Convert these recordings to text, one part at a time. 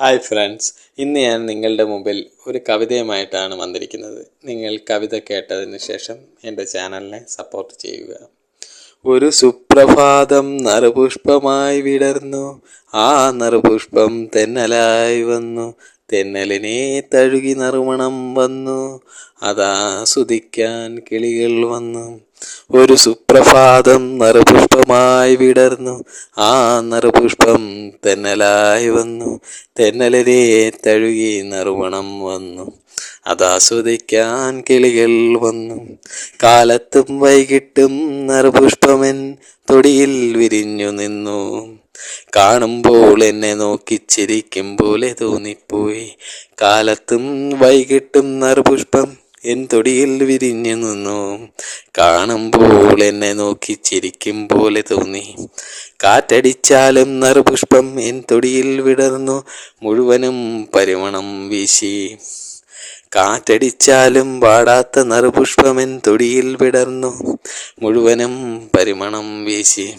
Hi friends ഇന്ന് ഞാൻ നിങ്ങളുടെ മുമ്പിൽ ഒരു കവിതയുമായിട്ടാണ് വന്നിരിക്കുന്നത്. നിങ്ങൾ കവിത കേട്ടതിന് ശേഷം എന്റെ ചാനലിനെ സപ്പോർട്ട് ചെയ്യുക. ഒരു സുപ്രഭാതം നറുപുഷ്പമായി വിടർന്നു. ആ നറുപുഷ്പം തെന്നലായി വന്നു. തെന്നലിനെ തഴുകി നറുമണം വന്നു. അതാസ്വദിക്കാൻ കിളികൾ വന്നു. ഒരു സുപ്രഭാതം നറുപുഷ്പമായി വിടർന്നു. ആ നറുപുഷ്പം തെന്നലായി വന്നു. തെന്നലിനെ തഴുകി നറുമണം വന്നു. അതാസ്വദിക്കാൻ കിളികൾ വന്നു. കാലത്തും വൈകിട്ടും നറുപുഷ്പമൻ തൊടിയിൽ വിരിഞ്ഞു നിന്നു. കാണുമ്പോൾ എന്നെ നോക്കി ചിരിക്കും പോലെ തോന്നിപ്പോയി. കാലത്തും വൈകിട്ടും നറുപുഷ്പം എൻ തൊടിയിൽ വിരിഞ്ഞു നിന്നു. കാണുമ്പോൾ എന്നെ നോക്കി ചിരിക്കും പോലെ തോന്നി. കാറ്റടിച്ചാലും നറുപുഷ്പം എൻ തൊടിയിൽ വിടർന്നു. മുഴുവനും പരിമണം വീശി. കാറ്റടിച്ചാലും വാടാത്ത നറുപുഷ്പമെൻ തൊടിയിൽ വിടർന്നു. മുഴുവനും പരിമണം വീശി.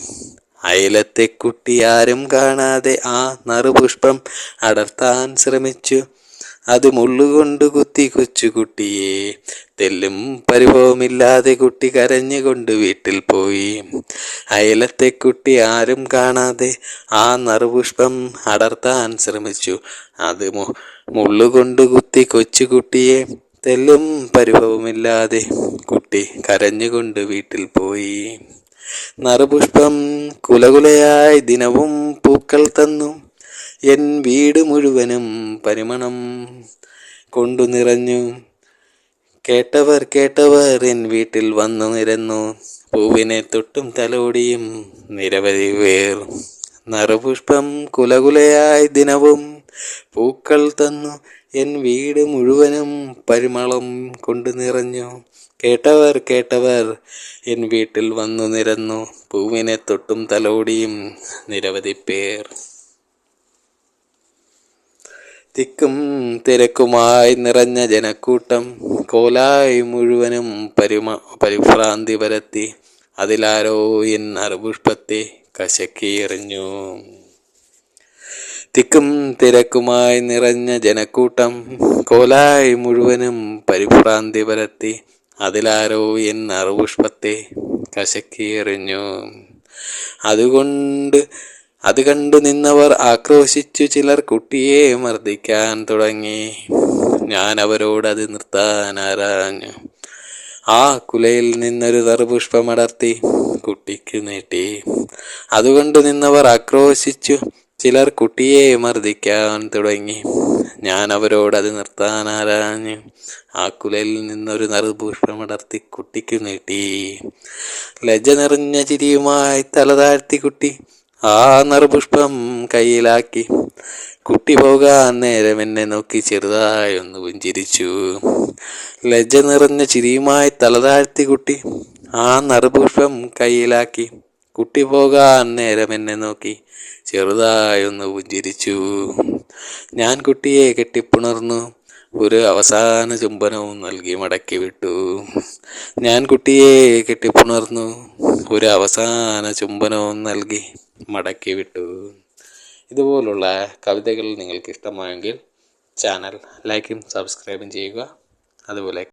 അയലത്തെ കുട്ടി ആരും കാണാതെ ആ നറുപുഷ്പം അടർത്താൻ ശ്രമിച്ചു. അത് മുള്ളുകൊണ്ട് കുത്തി കൊച്ചുകുട്ടിയെ തെല്ലും പരിഭവമില്ലാതെ കുട്ടി കരഞ്ഞുകൊണ്ട് വീട്ടിൽ പോയി. അയലത്തെ കുട്ടി ആരും കാണാതെ ആ നറുപുഷ്പം അടർത്താൻ ശ്രമിച്ചു. അത് മുള്ളുകൊണ്ട് കുത്തി കൊച്ചുകുട്ടിയെ തെല്ലും പരിഭവമില്ലാതെ കുട്ടി കരഞ്ഞുകൊണ്ട് വീട്ടിൽ പോയി. നറുപുഷ്പം കുലകുലയായി ദിനവും പൂക്കൾ തന്നു. എൻ വീട് മുഴുവനും പരിമണം കൊണ്ടു നിറഞ്ഞു. കേട്ടവർ കേട്ടവർ എൻ വീട്ടിൽ വന്നു നിരന്നു. പൂവിനെ തൊട്ടും തലോടിയും നിരവധി പേർ. നറുപുഷ്പം കുലകുലയായി ദിനവും പൂക്കൾ തന്നു. എൻ വീട് മുഴുവനും പരിമളം കൊണ്ടു നിറഞ്ഞു. കേട്ടവർ കേട്ടവർ എൻ വീട്ടിൽ വന്നു നിരന്നു. പൂവിനെ തൊട്ടും തലോടിയും നിരവധി പേർ. തിക്കും തിരക്കുമായി നിറഞ്ഞ ജനക്കൂട്ടം കോലായി മുഴുവനും പരിമ പരിഭ്രാന്തി പരത്തി. അതിലാരോ എൻ അറുപുഷ്പത്തെ കശക്കിയെറിഞ്ഞു. തിക്കും തിരക്കുമായി നിറഞ്ഞ ജനക്കൂട്ടം കോലായി മുഴുവനും പരിഭ്രാന്തി പരത്തി. അതിലാരോ എൻ അറുപുഷ്പത്തെ കശക്കിയെറിഞ്ഞു. അതുകൊണ്ട് അത് കണ്ടു നിന്നവർ ആക്രോശിച്ചു ചിലർ കുട്ടിയെ മർദ്ദിക്കാൻ തുടങ്ങി. ഞാൻ അവരോട് അത് നിർത്താൻ ആരാഞ്ഞു. ആ കുലയിൽ നിന്നൊരു തറുപുഷ്പമടർത്തി കുട്ടിക്ക് നീട്ടി. അതുകൊണ്ട് നിന്നവർ ആക്രോശിച്ചു ചിലർ കുട്ടിയെ മർദ്ദിക്കാൻ തുടങ്ങി. ഞാൻ അവരോട് അത് നിർത്താൻ ആരാഞ്ഞു. ആ കുലയിൽ നിന്നൊരു നറുപുഷ്പമടർത്തി കുട്ടിക്ക് നീട്ടി. ലജ്ജ നിറഞ്ഞ ചിരിയുമായി തല താഴ്ത്തി കുട്ടി ആ നറുപുഷ്പം കയ്യിലാക്കി. കുട്ടി പോകാൻ നേരം എന്നെ നോക്കി ചെറുതായി ഒന്ന് പുഞ്ചിരിച്ചു. ലജ്ജ നിറഞ്ഞ ചിരിയുമായി തലതാഴ്ത്തി കുട്ടി ആ നറുപുഷ്പം കയ്യിലാക്കി. കുട്ടി പോകാൻ നേരം എന്നെ നോക്കി ചെറുതായൊന്ന് പുഞ്ചിരിച്ചു. ഞാൻ കുട്ടിയെ കെട്ടിപ്പുണർന്നു. ഒരു അവസാന ചുംബനവും നൽകി മടക്കി വിട്ടു. ഞാൻ കുട്ടിയെ കെട്ടിപ്പുണർന്നു. ഒരു അവസാന ചുംബനവും നൽകി മടക്കി വിട്ടു. ഇതുപോലുള്ള കവിതകൾ നിങ്ങൾക്ക് ഇഷ്ടമായെങ്കിൽ ചാനൽ ലൈക്കും സബ്സ്ക്രൈബും ചെയ്യുക. അതുപോലെ